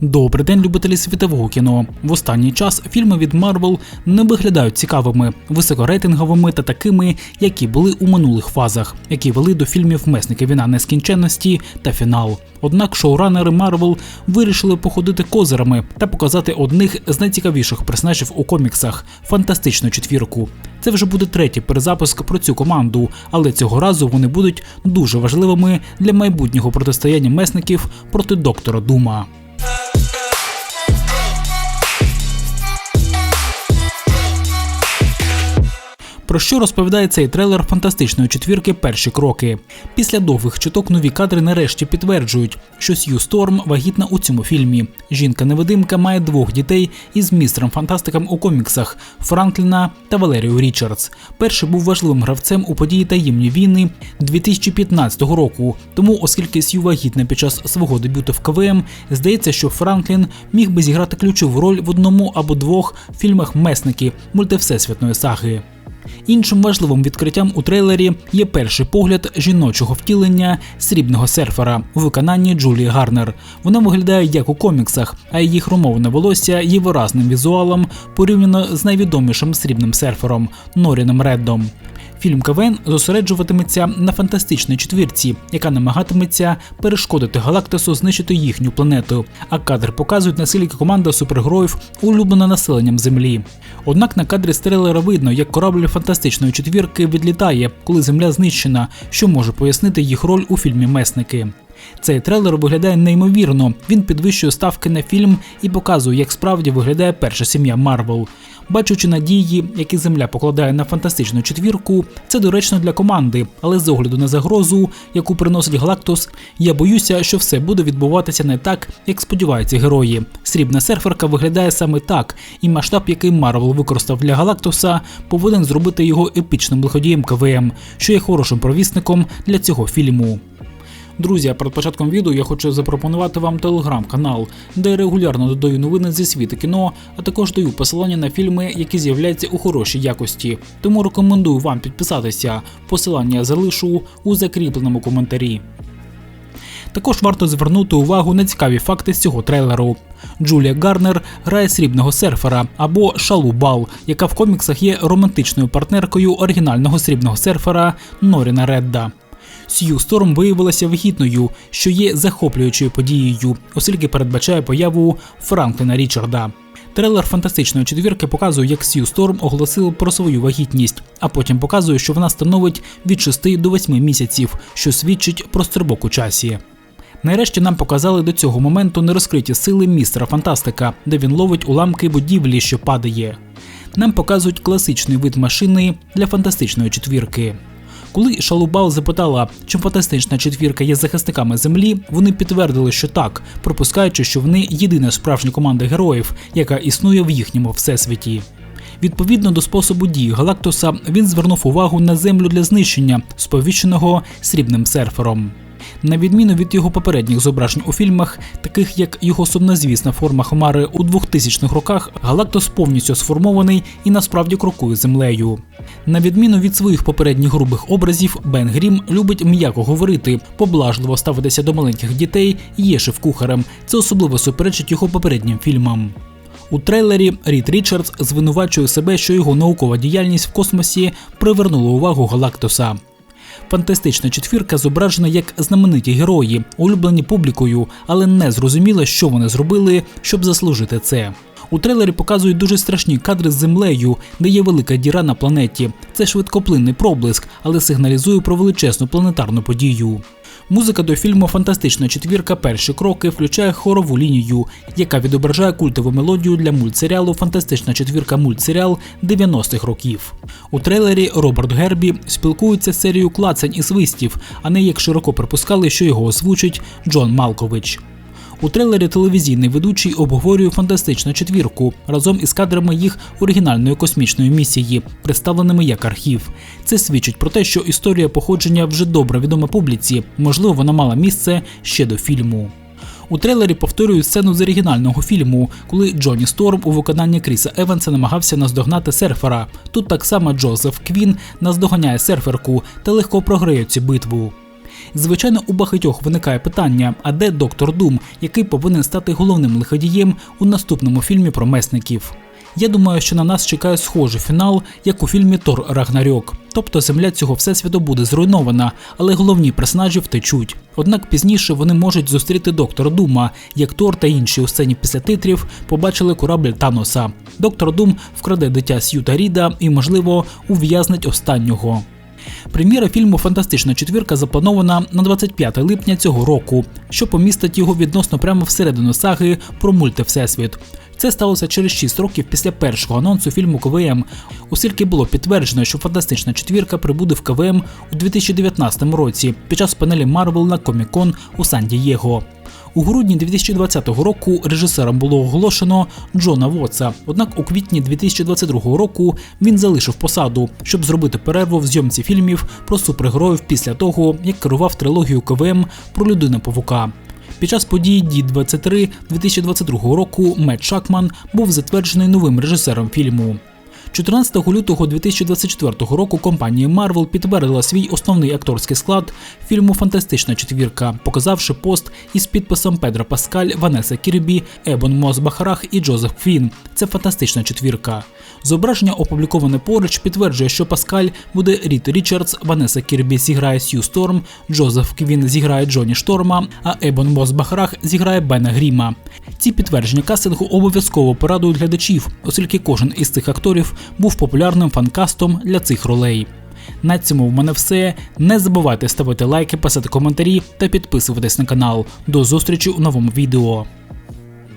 Добрий день, любителі світового кіно. В останній час фільми від Марвел не виглядають цікавими, високорейтинговими та такими, які були у минулих фазах, які вели до фільмів Месники війна нескінченності та фінал. Однак шоуранери Марвел вирішили походити козирами та показати одних з найцікавіших персонажів у коміксах фантастичну четвірку. Це вже буде третій перезапуск про цю команду, але цього разу вони будуть дуже важливими для майбутнього протистояння месників проти доктора Дума. Про що розповідає цей трейлер фантастичної четвірки перші кроки. Після довгих чуток нові кадри нарешті підтверджують, що Сью Сторм вагітна у цьому фільмі. Жінка-невидимка має двох дітей із містером фантастиком у коміксах Франкліна та Валерію Річардс. Перший був важливим гравцем у події таємні війни 2015 року. Тому, оскільки Сью вагітна під час свого дебюту в КВМ, здається, що Франклін міг би зіграти ключову роль в одному або двох фільмах Месники мультивсесвітної саги. Іншим важливим відкриттям у трейлері є перший погляд жіночого втілення срібного серфера у виконанні Джулії Гарнер. Вона виглядає як у коміксах, а її хромоване волосся є виразним візуалом порівняно з найвідомішим срібним серфером Норіном Реддом. Фільм КВН зосереджуватиметься на фантастичній четвірці, яка намагатиметься перешкодити Галактису знищити їхню планету. А кадр показують наскільки команда супергероїв улюблена населенням Землі. Однак на кадрі з трейлера видно, як корабль фантастичної четвірки відлітає, коли земля знищена, що може пояснити їх роль у фільмі Месники. Цей трейлер виглядає неймовірно. Він підвищує ставки на фільм і показує, як справді виглядає перша сім'я Марвел. Бачучи надії, які земля покладає на фантастичну четвірку, це доречно для команди, але з огляду на загрозу, яку приносить Галактус, я боюся, що все буде відбуватися не так, як сподіваються герої. Срібна серферка виглядає саме так, і масштаб, який Марвел використав для Галактуса, повинен зробити його епічним лиходієм КВМ, що є хорошим провісником для цього фільму. Друзі, перед початком відео я хочу запропонувати вам телеграм-канал, де я регулярно додаю новини зі світу кіно, а також даю посилання на фільми, які з'являються у хорошій якості. Тому рекомендую вам підписатися. Посилання залишу у закріпленому коментарі. Також варто звернути увагу на цікаві факти з цього трейлеру. Джулія Гарнер грає срібного серфера або Шалу Бал, яка в коміксах є романтичною партнеркою оригінального срібного серфера Норіна Редда. Сью Сторм виявилася вагітною, що є захоплюючою подією, оскільки передбачає появу Франкліна Річарда. Трейлер фантастичної четвірки показує, як Сью Сторм оголосила про свою вагітність, а потім показує, що вона становить від 6 до 8 місяців, що свідчить про стрибок у часі. Нарешті нам показали до цього моменту нерозкриті сили містера Фантастика, де він ловить уламки будівлі, що падає. Нам показують класичний вид машини для фантастичної четвірки. Коли Шалубал запитала, чи фантастична четвірка є захисниками землі, вони підтвердили, що так, пропускаючи, що вони єдина справжня команда героїв, яка існує в їхньому всесвіті. Відповідно до способу дії Галактуса, він звернув увагу на землю для знищення, сповіщеного срібним серфером. На відміну від його попередніх зображень у фільмах, таких як його сумнозвісна форма Хмари у 2000-х роках, Галактус повністю сформований і насправді крокує землею. На відміну від своїх попередніх грубих образів, Бен Грім любить м'яко говорити, поблажливо ставитися до маленьких дітей, є шеф-кухарем. Це особливо суперечить його попереднім фільмам. У трейлері Рід Річардс звинувачує себе, що його наукова діяльність в космосі привернула увагу Галактуса. Фантастична четвірка зображена як знамениті герої, улюблені публікою, але не зрозуміло, що вони зробили, щоб заслужити це. У трейлері показують дуже страшні кадри з землею, де є велика діра на планеті. Це швидкоплинний проблиск, але сигналізує про величезну планетарну подію. Музика до фільму Фантастична четвірка перші кроки включає хорову лінію, яка відображає культову мелодію для мультсеріалу Фантастична четвірка мультсеріал 90-х років. У трейлері Роберт Гербі спілкується з серією клацань і свистів, а не як широко припускали, що його озвучить Джон Малкович. У трейлері телевізійний ведучий обговорює фантастичну четвірку разом із кадрами їх оригінальної космічної місії, представленими як архів. Це свідчить про те, що історія походження вже добре відома публіці, можливо, вона мала місце ще до фільму. У трейлері повторюють сцену з оригінального фільму, коли Джонні Сторм у виконанні Кріса Еванса намагався наздогнати серфера. Тут так само Джозеф Квін наздоганяє серферку та легко програє цю битву. Звичайно, у багатьох виникає питання: а де доктор Дум, який повинен стати головним лиходієм у наступному фільмі про месників? Я думаю, що на нас чекає схожий фінал, як у фільмі Тор Рагнарьок. Тобто земля цього всесвіту буде зруйнована, але головні персонажі втечуть. Однак пізніше вони можуть зустріти доктора Дума, як Тор та інші у сцені після титрів побачили корабль Таноса. Доктор Дум вкраде дитя Сьюта Ріда і, можливо, ув'язнить останнього. Прем'єра фільму Фантастична четвірка запланована на 25 липня цього року, що помістить його відносно прямо всередину саги про мультивсесвіт. Це сталося через 6 років після першого анонсу фільму КВМ, оскільки було підтверджено, що фантастична четвірка прибуде в КВМ у 2019 році під час панелі Марвел на Комікон у Сан-Дієго. У грудні 2020 року режисером було оголошено Джона Вотса. Однак у квітні 2022 року він залишив посаду, щоб зробити перерву в зйомці фільмів про супергероїв після того, як керував трилогію КВМ про людину павука. Під час подій Ді 23 2022 року Мет Шакман був затверджений новим режисером фільму. 14 лютого 2024 року компанія Marvel підтвердила свій основний акторський склад фільму Фантастична четвірка, показавши пост із підписом Педро Паскаль, Ванеса Кірбі, Ебон Мос Бахарах і Джозеф Квін. Це фантастична четвірка. Зображення, опубліковане поруч, підтверджує, що Паскаль буде Ріт Річардс, Ванеса Кірбі зіграє Сью Сторм, Джозеф Квін зіграє Джоні Шторма, а Ебон Мос Бахарах зіграє Бена Гріма. Ці підтвердження кастингу обов'язково порадують глядачів, оскільки кожен із цих акторів був популярним фанкастом для цих ролей. На цьому в мене все. Не забувайте ставити лайки, писати коментарі та підписуватись на канал. До зустрічі у новому відео.